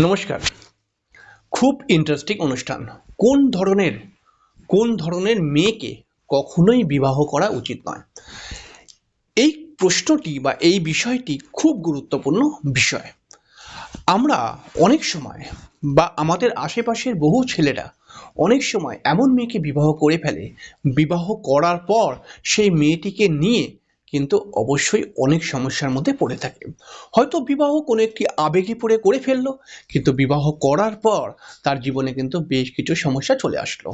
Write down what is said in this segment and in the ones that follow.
নমস্কার। খুব ইন্টারেস্টিং অনুষ্ঠান। কোন ধরনের কোন ধরনের মেয়েকে কখনোই বিবাহ করা উচিত নয়? এই প্রশ্নটি বা এই বিষয়টি খুব গুরুত্বপূর্ণ বিষয়। আমরা অনেক সময় বা আমাদের আশেপাশের বহু ছেলেরা অনেক সময় এমন মেয়েকে বিবাহ করে ফেলে। বিবাহ করার পর সেই মেয়েটিকে নিয়ে কিন্তু অবশ্যই অনেক সমস্যার মধ্যে পড়ে থাকে। হয়তো বিবাহ কোনো একটি আবেগে পড়ে করে ফেলল, কিন্তু বিবাহ করার পর তার জীবনে কিন্তু বেশ কিছু সমস্যা চলে আসলো।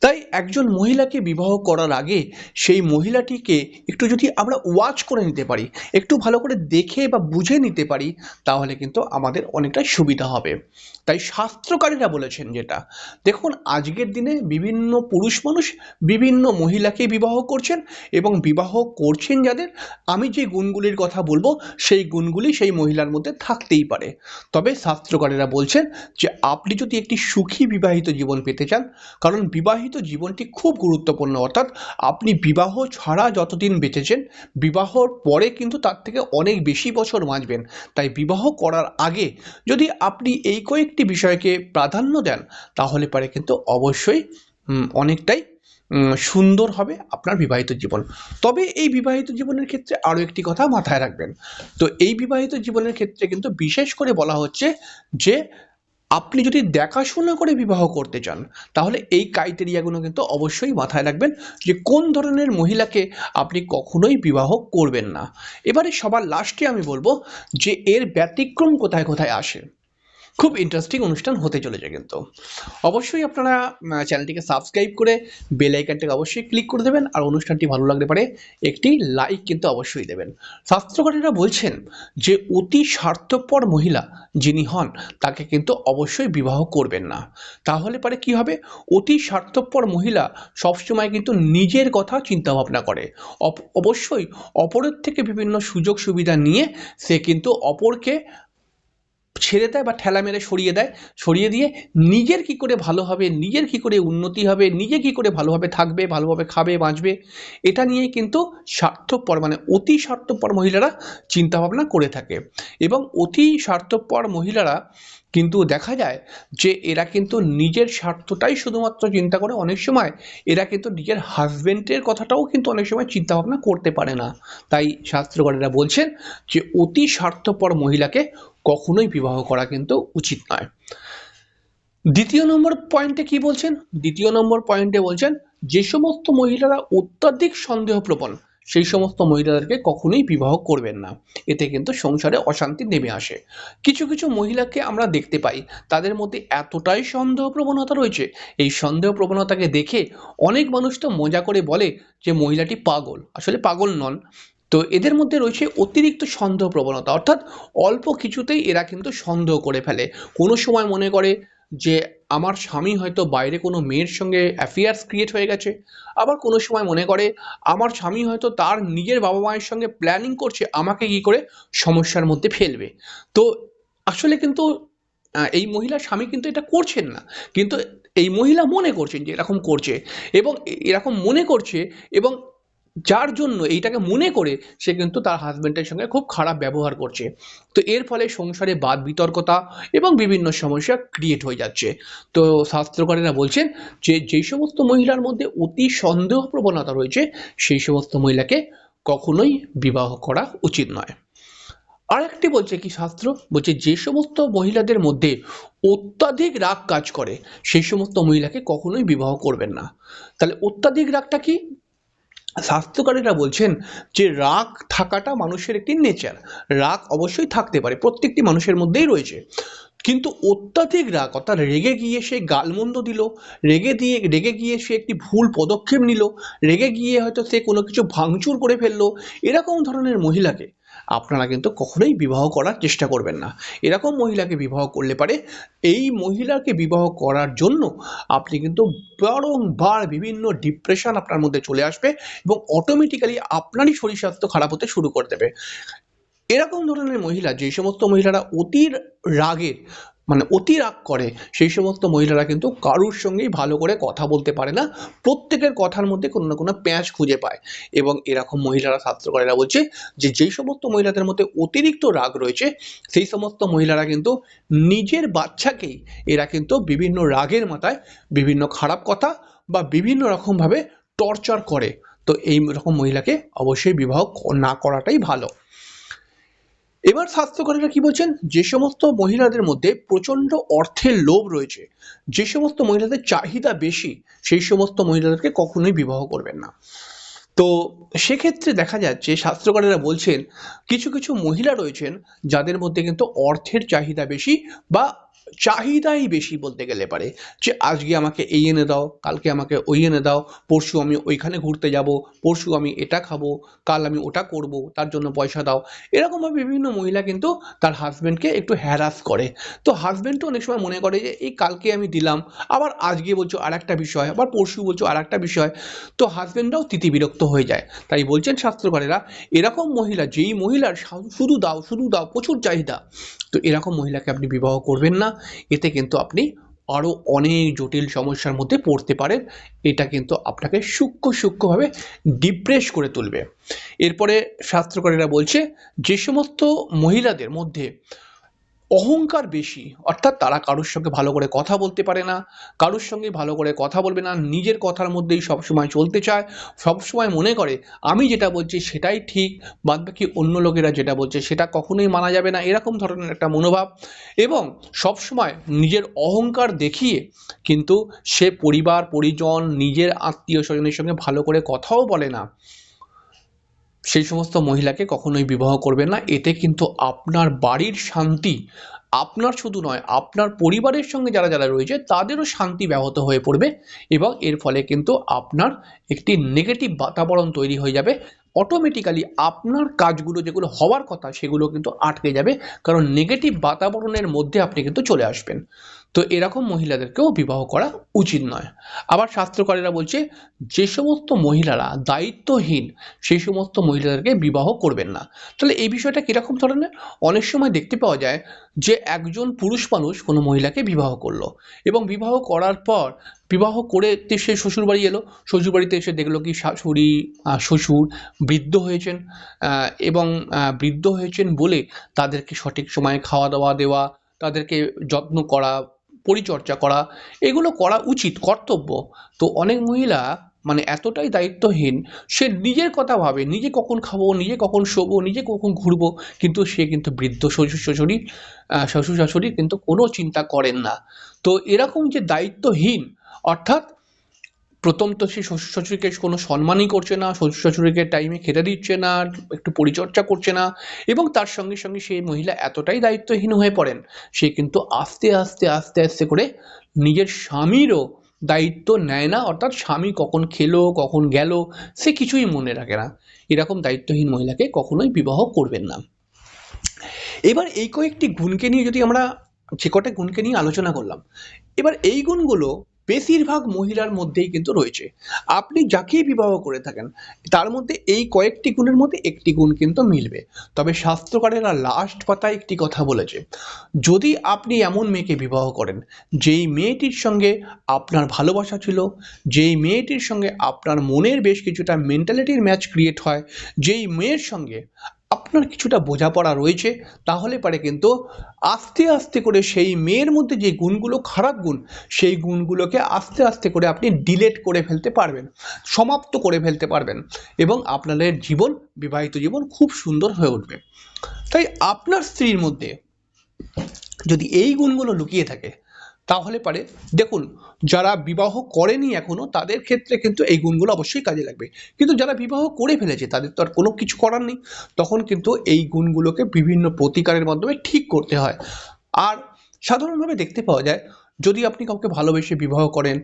তাই একজন মহিলাকে বিবাহ করার আগে সেই মহিলাটিকে একটু যদি আমরা ওয়াচ করে নিতে পারি, একটু ভালো করে দেখে বা বুঝে নিতে পারি, তাহলে কিন্তু আমাদের অনেকটাই সুবিধা হবে। তাই শাস্ত্রকারীরা বলেছেন যেটা, দেখুন আজকের দিনে বিভিন্ন পুরুষ মানুষ বিভিন্ন মহিলাকে বিবাহ করছেন এবং বিবাহ করছেন যাদের, আমি যে গুণগুলির কথা বলব, সেই গুণগুলি সেই মহিলার মধ্যে থাকতেই পারে। তবে শাস্ত্রকারীরা বলছেন যে, আপনি যদি একটি সুখী বিবাহিত জীবন পেতে চান, কারণ বিবাহিত জীবনটি খুব গুরুত্বপূর্ণ। অর্থাৎ আপনি বিবাহ ছাড়া যতদিন বেঁচেছেন, বিবাহর পরে কিন্তু তার থেকে অনেক বেশি বছর বাঁচবেন। তাই বিবাহ করার আগে যদি আপনি এই কয়েকটি বিষয়কে প্রাধান্য দেন, তাহলে পারে কিন্তু অবশ্যই অনেকটাই সুন্দর হবে আপনার বিবাহিত জীবন। তবে এই বিবাহিত জীবনের ক্ষেত্রে আরও একটি কথা মাথায় রাখবেন। তো এই বিবাহিত জীবনের ক্ষেত্রে কিন্তু বিশেষ করে বলা হচ্ছে যে আপনি যদি দেখাশোনা করে বিবাহ করতে চান, তাহলে এই ক্রাইটেরিয়াগুলো কিন্তু অবশ্যই মাথায় রাখবেন যে কোন ধরনের মহিলাকে আপনি কখনোই বিবাহ করবেন না। এবারে সবার লাস্টে আমি বলব যে এর ব্যতিক্রম কোথায় কোথায় আসে। খুব ইন্টারেস্টিং অনুষ্ঠান হতে চলেছে কিন্তু। অবশ্যই আপনারা চ্যানেলটিকে সাবস্ক্রাইব করে বেল আইকনটাকে অবশ্যই ক্লিক করে দেবেন আর অনুষ্ঠানটি ভালো লাগতে পারে, একটি লাইক কিন্তু অবশ্যই দেবেন। শাস্ত্রকারীরা বলছেন যে, অতি স্বার্থপর মহিলা যিনি হন, তাকে কিন্তু অবশ্যই বিবাহ করবেন না। তাহলে পারে কি হবে? অতি স্বার্থপর মহিলা সবসময় কিন্তু নিজের কথা চিন্তা ভাবনা করে অবশ্যই অপরের থেকে বিভিন্ন সুযোগ সুবিধা নিয়ে সে কিন্তু অপরকে ছেড়ে দেয় বা ঠেলা মেরে সরিয়ে দেয়, সরিয়ে দিয়ে নিজের কি করে ভালো হবে, নিজের কি করে উন্নতি হবে, নিজে কি করে ভালোভাবে থাকবে ভালোভাবে খাবে, বাঁচবে, এটা নিয়ে কিন্তু স্বার্থপর মানে অতি স্বার্থপর মহিলারা চিন্তাভাবনা করে থাকে। এবং অতি স্বার্থপর মহিলারা কিন্তু দেখা যায় যে এরা কিন্তু নিজের স্বার্থটাই শুধুমাত্র চিন্তা করে অনেক সময় এরা কিন্তু নিজের হাজবেন্ডের কথাটাও কিন্তু অনেক সময় চিন্তাভাবনা করতে পারে না। তাই শাস্ত্রকারেরা বলছেন যে অতি স্বার্থপর মহিলাকে কখনোই বিবাহ করা কিন্তু উচিত নয়। দ্বিতীয় নম্বর পয়েন্টে কি বলছেন? দ্বিতীয় নম্বর পয়েন্টে বলছেন যে সমস্ত মহিলারা অত্যাধিক সন্দেহপ্রবণ সেই সমস্ত মহিলাদেরকে কখনোই বিবাহ করবেন না। এতে কিন্তু সংসারে অশান্তি নেমে আসে। কিছু কিছু মহিলাকে আমরা দেখতে পাই, তাদের মধ্যে এতটাই সন্দেহ প্রবণতা রয়েছে। এই সন্দেহ প্রবণতাকে দেখে অনেক মানুষ তো মজা করে বলে যে, মহিলাটি পাগল। আসলে পাগল নন। তো এদের মধ্যে রয়েছে অতিরিক্ত সন্দেহ প্রবণতা। অর্থাৎ অল্প কিছুতেই এরা কিন্তু সন্দেহ করে ফেলে। কোনো সময় মনে করে যে আমার স্বামী হয়তো বাইরে কোনো মেয়ের সঙ্গে অ্যাফেয়ার্স ক্রিয়েট হয়ে গেছে। আবার কোনো সময় মনে করে, আমার স্বামী হয়তো তার নিজের বাবা মায়ের সঙ্গে প্ল্যানিং করছে, আমাকে কি করে সমস্যার মধ্যে ফেলবে। তো আসলে কিন্তু এই মহিলা স্বামী কিন্তু এটা করছেন না। কিন্তু এই মহিলা মনে করছেন যে এরকম করছে এবং এরকম মনে করছে এবং যার জন্য এইটাকে মনে করে সে কিন্তু তার হাজব্যান্ডের সঙ্গে খুব খারাপ ব্যবহার করছে। তো এর ফলে সংসারে বাদ বিতর্কতা এবং বিভিন্ন সমস্যা ক্রিয়েট হয়ে যাচ্ছে। তো শাস্ত্রকারেরা বলছেন যে যেই সমস্ত মহিলার মধ্যে অতি সন্দেহ প্রবণতা রয়েছে, সেই সমস্ত মহিলাকে কখনোই বিবাহ করা উচিত নয়। আর একটি বলছে কি শাস্ত্র? বলছে যে সমস্ত মহিলাদের মধ্যে অত্যাধিক রাগ কাজ করে, সেই সমস্ত মহিলাকে কখনোই বিবাহ করবেন না। তাহলে অত্যাধিক রাগটা কি? স্বাস্থ্যকারীরা বলছেন যে রাগ থাকাটা মানুষের একটি নেচার রাগ অবশ্যই থাকতে পারে, প্রত্যেকটি মানুষের মধ্যেই রয়েছে। কিন্তু অত্যাধিক রাগ, অর্থাৎ রেগে গিয়ে সে গালমন্দ দিল, রেগে দিয়ে, রেগে গিয়ে সে একটি ভুল পদক্ষেপ নিল, রেগে গিয়ে হয়তো সে কোনো কিছু ভাঙচুর করে ফেলল, এরকম ধরনের মহিলাকে আপনারা কিন্তু কখনোই বিবাহ করার চেষ্টা করবেন না। এরকম মহিলাকে বিবাহ করলে পারে, এই মহিলাকে বিবাহ করার জন্য আপনি কিন্তু বারংবার বিভিন্ন ডিপ্রেশন আপনার মধ্যে চলে আসবে এবং অটোমেটিক্যালি আপনারই শরীর স্বাস্থ্য খারাপ হতে শুরু করে দেবে। এরকম ধরনের মহিলা, যে সমস্ত মহিলারা অতির রাগের মানে অতি রাগ করে। সেই সমস্ত মহিলারা কিন্তু কারুর সঙ্গেই ভালো করে কথা বলতে পারে না। প্রত্যেকের কথার মধ্যে কোনো না কোনো প্যাঁচ খুঁজে পায়। এবং এরকম মহিলারা শাস্ত্রকারেরা বলছে যে, যেই সমস্ত মহিলাদের মধ্যে অতিরিক্ত রাগ রয়েছে, সেই সমস্ত মহিলারা কিন্তু নিজের বাচ্চাকেই এরা কিন্তু বিভিন্ন রাগের মাথায় বিভিন্ন খারাপ কথা বা বিভিন্ন রকমভাবে টর্চার করে। তো এই রকম মহিলাকে অবশ্যই বিবাহ না করাটাই ভালো। এবার স্বাস্থ্যকরীরা কি বলছেন? যে সমস্ত মহিলাদের মধ্যে প্রচণ্ড অর্থের লোভ রয়েছে, যে সমস্ত মহিলাদের চাহিদা বেশি, সেই সমস্ত মহিলাদেরকে কখনোই বিবাহ করবেন না। তো সেক্ষেত্রে দেখা যাচ্ছে শাস্ত্রকারেরা বলছেন, কিছু কিছু মহিলা রয়েছেন যাদের মধ্যে কিন্তু অর্থের চাহিদা বেশি বা চাহিদাই বেশি বলতে গেলে পারে। যে আজকে আমাকে এই এনে দাও, কালকে আমাকে ওই এনে দাও, পরশু আমি ওইখানে ঘুরতে যাব, পরশু আমি এটা খাব, কাল আমি ওটা করব, তার জন্য পয়সা দাও। এরকমভাবে বিভিন্ন মহিলা কিন্তু তার হাজব্যান্ডকে একটু হ্যারাস করে। তো হাজব্যান্ডও অনেক সময় মনে করে যে, এই কালকে আমি দিলাম, আবার আজকে বলছো আর একটা বিষয়, আবার পরশু বলছো আর একটা বিষয়। তো হাজব্যান্ডরাও তিতি বিরক্ত হয়ে যায়। তাই বলছেন শাস্ত্রকারেরা, এরকম মহিলা, যেই মহিলার শুধু দাও শুধু দাও, প্রচুর চাহিদা, তো এরকম মহিলাকে আপনি বিবাহ করবেন না। এতে কিন্তু আপনি আরও অনেক জটিল সমস্যার মধ্যে পড়তে পারেন। এটা কিন্তু আপনাকে সূক্ষ্ম, সূক্ষ্মভাবে ডিপ্রেস করে তুলবে। এরপরে শাস্ত্রকারীরা বলছে, যে সমস্ত মহিলাদের মধ্যে অহংকার বেশি। অর্থাৎ তারা কারোর সঙ্গে ভালো করে কথা বলতে পারে না, কারোর সঙ্গে ভালো করে কথা বলবে না, নিজের কথার মধ্যেই সবসময় চলতে চায়, সবসময় মনে করে, আমি যেটা বলছি সেটাই ঠিক বাদ বাকি অন্য লোকেরা যেটা বলছে সেটা কখনোই মানা যাবে না। এরকম ধরনের একটা মনোভাব। এবং সবসময় নিজের অহংকার দেখিয়ে কিন্তু সে পরিবার, পরিজন, নিজের আত্মীয় স্বজনের সঙ্গে ভালো করে কথাও বলে না। সেই সমস্ত মহিলাকে কখনোই বিবাহ করবেন না। এতে কিন্তু আপনার বাড়ির শান্তি আপনার শুধু নয়, আপনার পরিবারের সঙ্গে যারা যারা রয়েছে তাদেরও শান্তি ব্যাহত হয়ে পড়বে এবং এর ফলে কিন্তু আপনার একটি নেগেটিভ বাতাবরণ তৈরি হয়ে যাবে। অটোমেটিক্যালি আপনার কাজগুলো যেগুলো হওয়ার কথা সেগুলো কিন্তু আটকে যাবে। কারণ নেগেটিভ বাতাবরণের মধ্যে আপনি কিন্তু চলে আসবেন। তো এরকম মহিলাদেরকেও বিবাহ করা উচিত নয়। আবার শাস্ত্রকারেরা বলছে, যে সমস্ত মহিলারা দায়িত্বহীন সেই সমস্ত মহিলাদেরকে বিবাহ করবেন না। তাহলে এই বিষয়টা কীরকম ধরনের? অনেক সময় দেখতে পাওয়া যায় যে একজন পুরুষ মানুষ কোনো মহিলাকে বিবাহ করল এবং বিবাহ করার পর বিবাহ করে সে শ্বশুরবাড়ি এলো, শ্বশুরবাড়িতে এসে দেখল কি শাশুড়ি শ্বশুর বৃদ্ধ হয়েছেন এবং বৃদ্ধ হয়েছেন বলে তাদেরকে সঠিক সময়ে খাওয়া দাওয়া দেওয়া, তাদেরকে যত্ন করা পরিচর্যা করা, এগুলো করা উচিত, কর্তব্য। তো অনেক মহিলা মানে এতটাই দায়িত্বহীন, সে নিজের কথা ভাবে, নিজে কখন খাব, নিজে কখন শোবো, নিজে কখন ঘুরবো, কিন্তু সে কিন্তু বৃদ্ধ শ্বশুর শাশুড়ি শ্বশুর শাশুড়ি কিন্তু কোনো চিন্তা করেন না। তো এরকম যে দায়িত্বহীন, অর্থাৎ প্রথম তো সে শ্বশুর শাশুড়িকে কোনো সম্মানই করছে না, শ্বশুর শাশুড়িকে টাইমে খেতে দিচ্ছে না, একটু পরিচর্যা করছে না এবং তার সঙ্গে সঙ্গে সেই মহিলা এতটাই দায়িত্বহীন হয়ে পড়েন, সে কিন্তু আস্তে আস্তে আস্তে আস্তে করে নিজের স্বামীরও দায়িত্ব নেয় না, অর্থাৎ স্বামী কখন খেলো, কখন গেল, সে কিছুই মনে রাখে না। এরকম দায়িত্বহীন মহিলাকে কখনোই বিবাহ করবেন না। এবার এই কয়েকটি গুণকে নিয়ে যদি আমরা যে কটা গুণকে নিয়ে আলোচনা করলাম, এবার এই গুণগুলো বেশিরভাগ মহিলার মধ্যেই কিন্তু রয়েছে। আপনি যাকেই বিবাহ করে থাকেন, তার মধ্যে এই কয়েকটি গুণের মধ্যে একটি গুণ কিন্তু মিলবে। তবে শাস্ত্রকারেরা লাস্ট পাতায় একটি কথা বলেছে, যদি আপনি এমন মেয়েকে বিবাহ করেন, যেই মেয়েটির সঙ্গে আপনার ভালোবাসা ছিল, যেই মেয়েটির সঙ্গে আপনার মনের বেশ কিছুটা মেন্টালিটির ম্যাচ ক্রিয়েট হয়, যেই মেয়ের সঙ্গে আপনার কিছুটা বোঝাপড়া রয়েছে, তাহলে পারে কিন্তু আস্তে আস্তে করে সেই মেয়ের মধ্যে যে গুণগুলো, খারাপ গুণ, সেই গুণগুলোকে আস্তে আস্তে করে আপনি ডিলেট করে ফেলতে পারবেন, সমাপ্ত করে ফেলতে পারবেন এবং আপনাদের জীবন, বিবাহিত জীবন খুব সুন্দর হয়ে উঠবে। তাই আপনার স্ত্রীর মধ্যে যদি এই গুণগুলো লুকিয়ে থাকে তাহলে পারে। দেখুন, যারা বিবাহ করেনি এখনও, তাদের ক্ষেত্রে কিন্তু এই গুণগুলো অবশ্যই কাজে লাগবে। কিন্তু যারা বিবাহ করে ফেলেছে, তাদের তো আর কোনো কিছু করার নেই। তখন কিন্তু এই গুণগুলোকে বিভিন্ন প্রতিকারের মাধ্যমে ঠিক করতে হয়। আর সাধারণভাবে দেখতে পাওয়া যায়, যদি আপনি কাউকে ভালোবেসে বিবাহ করেন,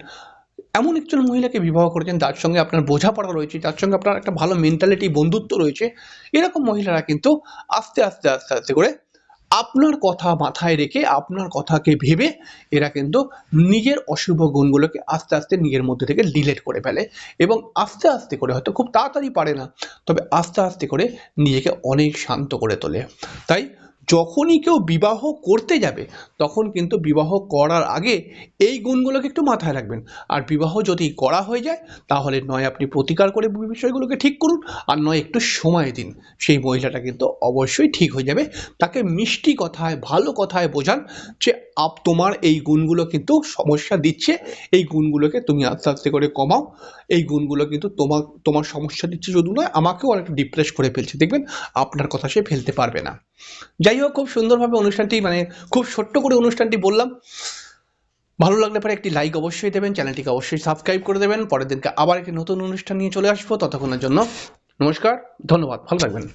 এমন একজন মহিলাকে বিবাহ করেছেন তার সঙ্গে আপনার বোঝাপড়া রয়েছে তার সঙ্গে আপনার একটা ভালো মেন্টালিটি বন্ধুত্ব রয়েছে, এরকম মহিলারা কিন্তু আস্তে আস্তে আস্তে আস্তে করে আপনার কথা মাথায় রেখে, আপনার কথাকে ভেবে এরা কিন্তু নিজের অশুভ গুণগুলোকে আস্তে আস্তে নিজের মধ্যে থেকে ডিলেট করে ফেলে এবং আস্তে আস্তে করে হয়তো খুব তাড়াতাড়ি পারে না, তবে আস্তে আস্তে করে নিজেকে অনেক শান্ত করে তোলে। তাই যখনই কেউ বিবাহ করতে যাবে, তখন কিন্তু বিবাহ করার আগে এই গুণগুলোকে একটু মাথায় রাখবেন। আর বিবাহ যদি করা হয়ে যায়, তাহলে নয় আপনি প্রতিকার করে বিষয়গুলোকে ঠিক করুন, আর নয় একটু সময় দিন। সেই মহিলাটা কিন্তু অবশ্যই ঠিক হয়ে যাবে। তাকে মিষ্টি কথায়, ভালো কথায় বোঝান যে, আপ তোমার এই গুণগুলো কিন্তু সমস্যা দিচ্ছে, এই গুণগুলোকে তুমি আস্তে আস্তে করে কমাও। এই গুণগুলো কিন্তু তোমার তোমার সমস্যা দিচ্ছে শুধু নয়, আমাকেও অনেকটা ডিপ্রেস করে ফেলছে। দেখবেন, আপনার কথা সে ফেলতে পারবে না। যাই হোক, খুব সুন্দরভাবে অনুষ্ঠানটি মানে খুব ছোট্ট করে অনুষ্ঠানটি বললাম। ভালো লাগলে পরে একটি লাইক অবশ্যই দেবেন, চ্যানেলটিকে অবশ্যই সাবস্ক্রাইব করে দেবেন। পরের দিনকে আবার একটি নতুন অনুষ্ঠান নিয়ে চলে আসব। ততক্ষণের জন্য নমস্কার, ধন্যবাদ, ভালো থাকবেন।